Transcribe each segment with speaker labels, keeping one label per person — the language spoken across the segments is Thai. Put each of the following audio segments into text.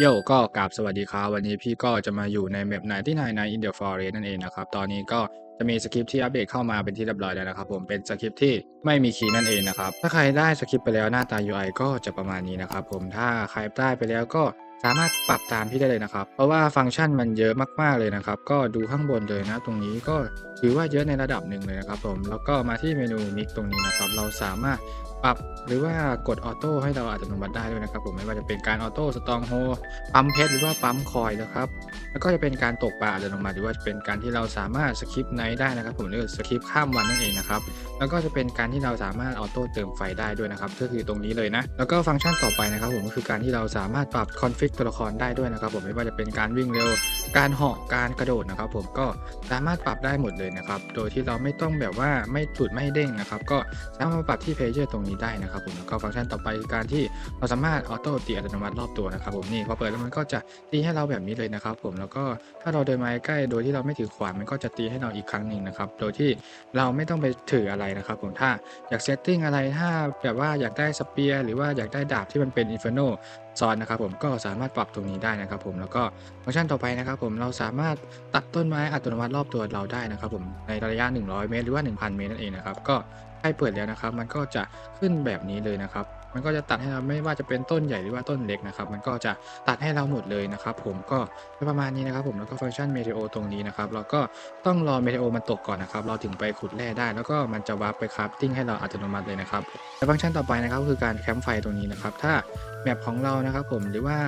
Speaker 1: โย่ก็กราบสวัสดีครับวันนี้พี่ก็จะมาอยู่ในแมปไหนที่ไหนใน In the Forest นั่นเองนะครับ ตอนนี้ก็จะมีสคริปที่อัปเดตเข้ามาเป็นที่เรียบร้อยแล้วนะครับผมเป็นสคริปที่ไม่มีคีย์นั่นเองนะครับ ถ้าใครได้สคริปไปแล้วหน้าตา UI ก็จะประมาณนี้นะครับผมถ้าใครได้ไปแล้วก็สามารถปรับตามพี่ได้เลยนะครับ เพราะว่าฟังก์ชันมันเยอะมากๆเลยนะครับ ก็ดูข้างบนเลยนะ ตรงนี้ก็ถือว่าเยอะในระดับหนึ่งเลยนะครับผม แล้วก็มาที่เมนูมิกตรงนี้นะครับ เราสามารถปรับหรือว่ากดออโต้ให้เราอัตโนมัติได้ด้วยนะครับผมไม่ว่าจะเป็นการออโต้สตองโฮปั๊มเพชรหรือว่าปั๊มคอยนะครับแล้วก็จะเป็นการตกปลาอัตโนมัติหรือว่าจะเป็นการที่เราสามารถสคิปไนท์ได้นะครับ ผมหรือสคิปข้ามวันนั่นเองนะครับแล้วก็จะเป็นการที่เราสามารถออโต้เติมไฟได้ด้วยนะครับก็คือตรงนี้เลยนะ แล้วก็ฟังก์ชันต่อไปนะครับ ผมก็คือการที่เราสามารถปรับคอนฟิกตัวละครได้ด้วยนะครับ ผมไม่ว่าจะเป็นการวิ่งเร็ว การเหาะการกระโดดนะครับ ผมก็สามารถปรับได้หมดเลยนะครับโดยที่เราไม่ต้องแบบว่าไม่จุดไม่เด้งนะครับก็สามารถปรับที่เพเจอร์ตรงนี้ได้นะครับผมแล้วก็ฟังก์ชันต่อไปคือการที่เราสามารถออโต้ตีอัตโนมัติรอบตัวนะครับผมนี่พอเปิดแล้วมันก็จะตีให้เราแบบนี้เลยนะครับผมแล้วก็ถ้าเราเดินมาใกล้โดยที่เราไม่ถือขวานมันก็จะตีให้เราอีกครั้งหนึ่งนะครับโดยที่เราไม่ต้องไปถืออะไรนะครับผมถ้าอยากเซตติ้งอะไรถ้าแบบว่าอยากได้สเปียร์หรือว่าอยากได้ดาบที่มันเป็นอินฟ r โน ซ้อนนะครับผมก็สามารถปรับตรงนี้ได้นะครับผมแล้วก็ฟังก์ชันต่อไปนะครับผมเราสามารถตัดต้นไม้อัตโนมัติรอบตัวเราได้นะครับผมในระยะ 100 เมตร หรือว่า 1,000 เมตรนั่นเองนะครับก็ให้เปิดแล้วนะครับ มันก็จะขึ้นแบบนี้เลยนะครับ มันก็จะตัดให้เราไม่ว่าจะเป็นต้นใหญ่หรือว่าต้นเล็กนะครับ มันก็จะตัดให้เราหมดเลยนะครับ ผมก็ประมาณนี้นะครับ ผมแล้วก็ฟังก์ชันเมเทโอตรงนี้นะครับ เราก็ต้องรอเมเทโอมันตกก่อนนะครับ เราถึงไปขุดแร่ได้ แล้วก็มันจะวาร์ปไปคราฟติ้งให้เราอัตโนมัติเลยนะครับและฟังก์ชันต่อไปนะครับก็คือการแคมป์ไฟตรงนี้นะครับ ถ้าแมปของเรานะครับ ผมหรือว่า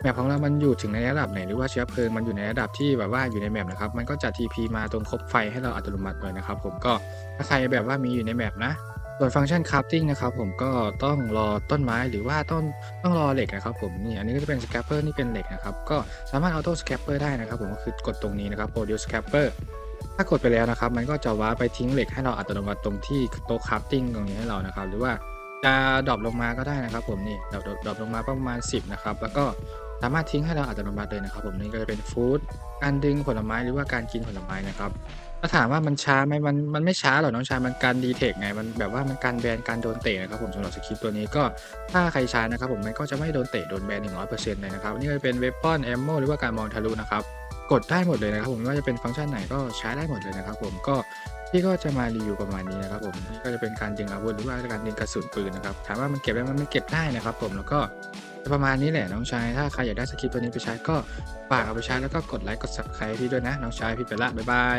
Speaker 1: แมปของเรา มันอยู่ถึงในระดับไหน หรือว่าเชื้อเพลิง มันอยู่ในระดับที่แบบว่าอยู่ในแมปนะครับ มันก็จะ TP มาตรงคบไฟให้เราอัตโนมัติเลยนะครับ ผมก็ถ้าใครแบบว่ามีอยู่ในแมปนะ ส่วนฟังก์ชันคราฟติ้งนะครับผมก็ต้องรอต้นไม้หรือว่าต้นต้องรอเหล็กนะครับผมนี่อันนี้ก็จะเป็นสแคปเปอร์นี่เป็นเหล็กนะครับก็สามารถออโต้สแคปเปอร์ได้นะครับผมก็คือกดตรงนี้นะครับ produce scraper ถ้ากดไปแล้วนะครับ มันก็จะว้าไปทิ้งเหล็กให้เราอัตโนมัติตรงที่โต๊ะคราฟติ้งตรงนี้ให้เรานะครับ หรือว่าจะดรอปลงมาก็ได้นะครับ ผมนี่ดรอปดรอปลงมาประมาณ 10 นะครับ แล้วก็ สามารถทิ้งให้เราอัตโนมัติเลยนะครับ ผมนี่ก็จะเป็นฟู้ดการดึงผลไม้หรือว่าการกินผลไม้นะครับถ้าถามว่ามันช้าไหมมันมันไม่ช้าหรอกน้องชายมันการดีเทคไงมันแบบว่ามันการแบนการโดนเตะนะครับผมสำหรับสคริปต์ตัวนี้ก็ถ้าใครใช้นะครับผมมันก็จะไม่โดนเตะโดนแบน100%เปอร์เซ็นต์เลยนะครับนี่ก็เป็นเวปอนแอมโมหรือว่าการมองทะลุนะครับกดได้หมดเลยนะครับผมไม่ว่าจะเป็นฟังก์ชันไหนก็ใช้ได้หมดเลยนะครับผมก็พี่ก็จะมารีวิวประมาณนี้นะครับผมนี่ก็จะเป็นการดึงอาวุธหรือว่าการดึงกระสุนปืนนะครับถามว่ามันเก็บได้ไหมมันเก็บได้นะครับผมแล้วก็ ประมาณนี้แหละน้องชาย ถ้าใครอยากได้สคริปต์ตัวนี้ไปใช้ก็ฝากเอาไปใช้แล้วก็กดไลค์กด subscribe พี่ด้วยนะ น้องชายพี่ไปละบ๊ายบาย